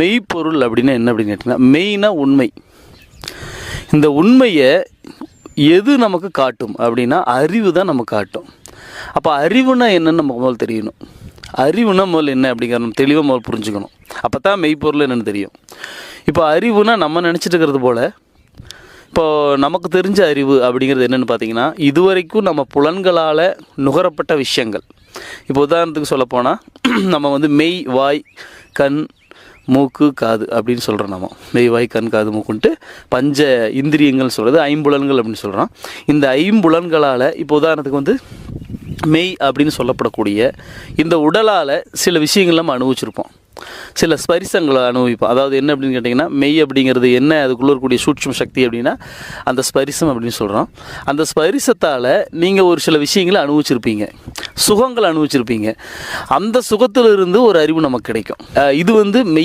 மெய்ப்பொருள் அப்படின்னா என்ன அப்படின்னு கேட்டிங்கன்னா மெய்னா உண்மை. இந்த உண்மையை எது நமக்கு காட்டும் அப்படின்னா அறிவு தான் நமக்கு காட்டும். அப்போ அறிவுனா என்னன்னு நமக்கு முதல் தெரியணும். அறிவுனா முதல்ல என்ன அப்படிங்கிற நம்ம தெளிவாக முதல் புரிஞ்சுக்கணும். அப்போ தான் மெய்ப்பொருள் என்னென்னு தெரியும். இப்போ அறிவுனா நம்ம நினச்சிட்டு இருக்கிறது போல் இப்போ நமக்கு தெரிஞ்ச அறிவு அப்படிங்கிறது என்னென்னு பார்த்தீங்கன்னா இதுவரைக்கும் நம்ம புலன்களால் நுகரப்பட்ட விஷயங்கள். இப்போ உதாரணத்துக்கு சொல்லப்போனால் நம்ம வந்து மெய் வாய் கண் மூக்கு காது அப்படின்னு சொல்கிறோம் நம்ம. மெய் வாய் கண் காது மூக்குன்ட்டு பஞ்ச இந்திரியங்கள் சொல்கிறது ஐம்புலன்கள் அப்படின்னு சொல்கிறோம் இந்த ஐம்புலன்களால் இப்போ உதாரணத்துக்கு வந்து மெய் அப்படின்னு சொல்லப்படக்கூடிய இந்த உடலால் சில விஷயங்கள் நம்ம அனுபவிச்சிருப்போம். சில ஸ்பரிசங்களை அனுபவிப்போம். அதாவது என்ன அப்படின்னு கேட்டிங்கன்னா மெய் அப்படிங்கிறது என்ன அதுக்குள்ளே இருக்கக்கூடிய சூட்சும சக்தி அப்படின்னா அந்த ஸ்பரிசம் அப்படின்னு சொல்கிறோம் அந்த ஸ்பரிசத்தால் நீங்கள் ஒரு சில விஷயங்களை அனுபவிச்சிருப்பீங்க. சுகங்களை அனுபவிச்சிருப்பீங்க. அந்த சுகத்திலிருந்து ஒரு அறிவு நமக்கு கிடைக்கும். இது வந்து மெய்